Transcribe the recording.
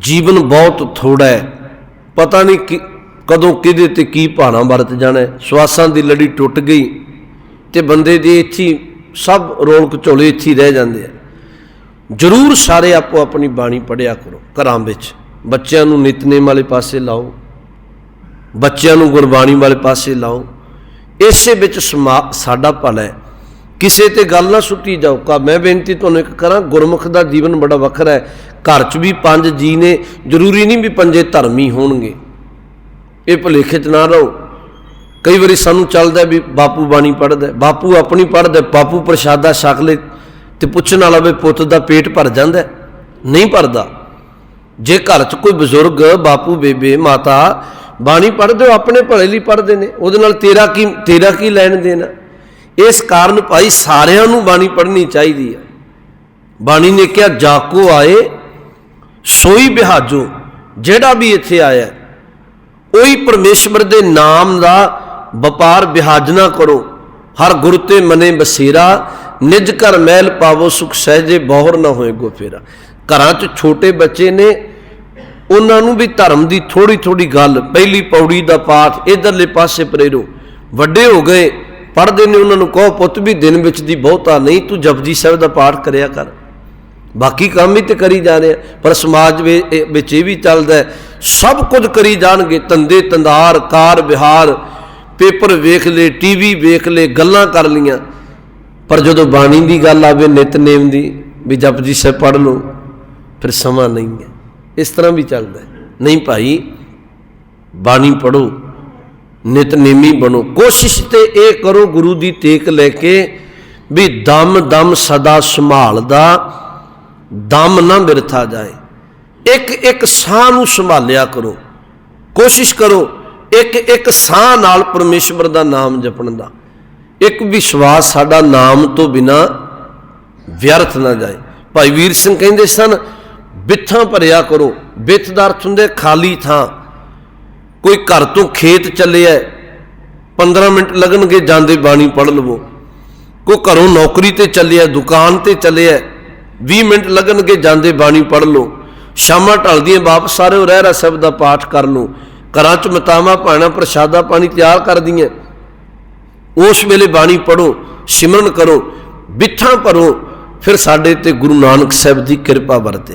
ਜੀਵਨ ਬਹੁਤ ਥੋੜਾ ਹੈ। ਪਤਾ ਨਹੀਂ ਕਿ ਕਦੋਂ ਕਿਹਦੇ ਤੇ ਕੀ ਭਾਣਾ ਵਰਤ ਜਾਣਾ ਸਵਾਸਾਂ ਦੀ ਲੜੀ ਟੁੱਟ ਗਈ ਤੇ ਬੰਦੇ ਦੇ ਇੱਥੇ ਸਭ ਰੋਲ ਘਚੋਲੇ ਇੱਥੇ ਰਹਿ ਜਾਂਦੇ ਆ। ਜ਼ਰੂਰ ਸਾਰੇ ਆਪੋ ਆਪਣੀ ਬਾਣੀ ਪੜਿਆ ਕਰੋ ਘਰਾਂ ਵਿੱਚ। ਬੱਚਿਆਂ ਨੂੰ ਨਿਤਨੇਮ ਵਾਲੇ ਪਾਸੇ ਲਾਓ। ਬੱਚਿਆਂ ਨੂੰ ਗੁਰਬਾਣੀ ਵਾਲੇ ਪਾਸੇ ਲਾਓ। ਇਸੇ ਵਿੱਚ ਸਮਾ- ਸਾਡਾ ਭਲਾ ਹੈ। ਕਿਸੇ ਤੇ ਗੱਲ ਨਾ ਸੁੱਟੀ ਜਾਓ। ਕਾ ਮੈਂ ਬੇਨਤੀ ਤੁਹਾਨੂੰ ਇੱਕ ਕਰਾਂ, ਗੁਰਮੁਖ ਦਾ ਜੀਵਨ ਬੜਾ ਵੱਖਰਾ ਹੈ। ਘਰ 'ਚ ਵੀ ਪੰਜ ਜੀ ਨੇ, ਜ਼ਰੂਰੀ ਨਹੀਂ ਵੀ ਪੰਜੇ ਧਰਮੀ ਹੋਣਗੇ। ਇਹ ਭੁਲੇਖੇ 'ਚ ਨਾ ਰਹੋ। ਕਈ ਵਾਰੀ ਸਾਨੂੰ ਚੱਲਦਾ ਵੀ ਬਾਪੂ ਬਾਣੀ ਪੜ੍ਹਦਾ ਬਾਪੂ ਆਪਣੀ ਪੜ੍ਹਦਾ ਬਾਪੂ ਪ੍ਰਸ਼ਾਦਾ ਛਕ ਲੈ ਤੇ ਪੁੱਛਣ ਵਾਲਾ ਵੀ ਪੁੱਤ ਦਾ ਪੇਟ ਭਰ ਜਾਂਦਾ ਨਹੀਂ ਭਰਦਾ। ਜੇ ਘਰ 'ਚ ਕੋਈ ਬਜ਼ੁਰਗ, ਬਾਪੂ, ਬੇਬੇ, ਮਾਤਾ ਬਾਣੀ ਪੜ੍ਹਦੇ ਹੋ, ਆਪਣੇ ਭਲੇ ਲਈ ਪੜ੍ਹਦੇ ਨੇ, ਉਹਦੇ ਨਾਲ ਤੇਰਾ ਕੀ ਤੇਰਾ ਕੀ ਲੈਣ ਦੇਣਾ ਇਸ ਕਾਰਨ ਭਾਈ ਸਾਰਿਆਂ ਨੂੰ ਬਾਣੀ ਪੜ੍ਹਨੀ ਚਾਹੀਦੀ ਹੈ ਬਾਣੀ ਨੇ ਕਿਹਾ, ਜਾਕੋ ਆਏ, ਸੋਈ ਬਿਹਾਜੋ, ਜਿਹੜਾ ਵੀ ਇੱਥੇ ਆਇਆ, ਉਹੀ ਪਰਮੇਸ਼ਵਰ ਦੇ ਨਾਮ ਦਾ ਵਪਾਰ ਵਿਹਾਜਨਾ ਕਰੋ। ਹਰ ਗੁਰ ਤੇ ਮਨੇ ਬਸੇਰਾ, ਨਿਜ ਘਰ ਮਹਿਲ ਪਾਵੋ, ਸੁਖ ਸਹਿਜੇ ਬਹੁਰ ਨਾ ਹੋਏ ਗੋ ਫੇਰਾ। ਘਰਾਂ 'ਚ ਛੋਟੇ ਬੱਚੇ ਨੇ, ਉਹਨਾਂ ਨੂੰ ਵੀ ਧਰਮ ਦੀ ਥੋੜੀ ਥੋੜੀ ਗੱਲ, ਪਹਿਲੀ ਪੌੜੀ ਦਾ ਪਾਠ, ਇਧਰਲੇ ਪਾਸੇ ਪ੍ਰੇਰੋ, ਵੱਡੇ ਹੋ ਗਏ ਪੜ੍ਹਦੇ ਨੇ ਉਹਨਾਂ ਨੂੰ ਕਹੋ, ਪੁੱਤ ਵੀ ਦਿਨ ਵਿੱਚ ਦੀ ਬਹੁਤਾ ਨਹੀਂ, ਤੂੰ ਜਪਜੀ ਸਾਹਿਬ ਦਾ ਪਾਠ ਕਰਿਆ ਕਰ। ਬਾਕੀ ਕੰਮ ਵੀ ਤੇ ਕਰੀ ਜਾ ਰਹੇ। ਪਰ ਸਮਾਜ ਵਿ- ਵਿੱਚ ਇਹ ਵੀ ਚੱਲਦਾ ਸਭ ਕੁਝ ਕਰੀ ਜਾਣਗੇ। ਤੰਦੇ ਤੰਦਾਰ ਕਾਰ, ਵਿਹਾਰ, ਪੇਪਰ ਵੇਖ ਲਏ, ਟੀਵੀ ਵੇਖ ਲਏ, ਗੱਲਾਂ ਕਰ ਲੀਆਂ ਪਰ ਜਦੋਂ ਬਾਣੀ ਦੀ ਗੱਲ ਆਵੇ, ਨਿਤਨੇਮ ਦੀ, ਵੀ ਜਪਜੀ ਸਾਹਿਬ ਪੜ੍ਹ ਲਓ, ਫਿਰ ਸਮਾਂ ਨਹੀਂ ਹੈ। ਇਸ ਤਰ੍ਹਾਂ ਵੀ ਚੱਲਦਾ ਨਹੀਂ ਭਾਈ, ਬਾਣੀ ਪੜੋ ਨਿਤਨੇਮੀ ਬਣੋ। ਕੋਸ਼ਿਸ਼ ਤੇ ਇਹ ਕਰੋ ਗੁਰੂ ਦੀ ਟੇਕ ਲੈ ਕੇ ਵੀ ਦਮ ਦਮ ਸਦਾ ਸੰਭਾਲਦਾ, ਦਮ ਨਾ ਬਿਰਥਾ ਜਾਏ। ਇੱਕ ਇੱਕ ਸਾਹ ਨੂੰ ਸੰਭਾਲਿਆ ਕਰੋ। ਕੋਸ਼ਿਸ਼ ਕਰੋ ਇੱਕ ਇੱਕ ਸਾਹ ਨਾਲ ਪਰਮੇਸ਼ਵਰ ਦਾ ਨਾਮ ਜਪਣ ਦਾ। ਇੱਕ ਵਿਸ਼ਵਾਸ ਸਾਡਾ ਨਾਮ ਤੋਂ ਬਿਨਾ ਵਿਅਰਥ ਨਾ ਜਾਏ। ਭਾਈ ਵੀਰ ਸਿੰਘ ਕਹਿੰਦੇ ਸਨ, ਬਿੱਥਾਂ ਭਰਿਆ ਕਰੋ। ਬਿੱਥ ਦਾ ਅਰਥ ਹੁੰਦੇ ਖਾਲੀ ਥਾਂ। ਕੋਈ ਘਰ ਤੋਂ ਖੇਤ ਚੱਲਿਆ 15 ਮਿੰਟ ਲੱਗਣਗੇ, ਜਾਂਦੇ ਬਾਣੀ ਪੜ੍ਹ ਲਵੋ। ਕੋਈ ਘਰੋਂ ਨੌਕਰੀ ਤੇ ਚੱਲਿਆ ਦੁਕਾਨ ਤੇ ਚੱਲਿਆ 20 ਮਿੰਟ ਲੱਗਣਗੇ, ਜਾਂਦੇ ਬਾਣੀ ਪੜ੍ਹ ਲਓ। ਸ਼ਾਮਾਂ ਢਲਦੀਆਂ ਵਾਪਸ ਸਾਰੇ ਉਹ ਰਹਿ ਰਾ ਸਾਹਿਬ ਦਾ ਪਾਠ ਕਰ ਲਓ। ਘਰਾਂ 'ਚ ਮਤਾਵਾਂ ਪਾਣਾ ਪ੍ਰਸ਼ਾਦਾ ਪਾਣੀ ਤਿਆਰ ਕਰਦੀਆਂ। ਉਸ ਵੇਲੇ ਬਾਣੀ ਪੜੋ ਸਿਮਰਨ ਕਰੋ, ਬਿੱਠਾਂ ਭਰੋ, ਫਿਰ ਸਾਡੇ ਤੇ ਗੁਰੂ ਨਾਨਕ ਸਾਹਿਬ ਦੀ ਕਿਰਪਾ ਵਰਤੇ।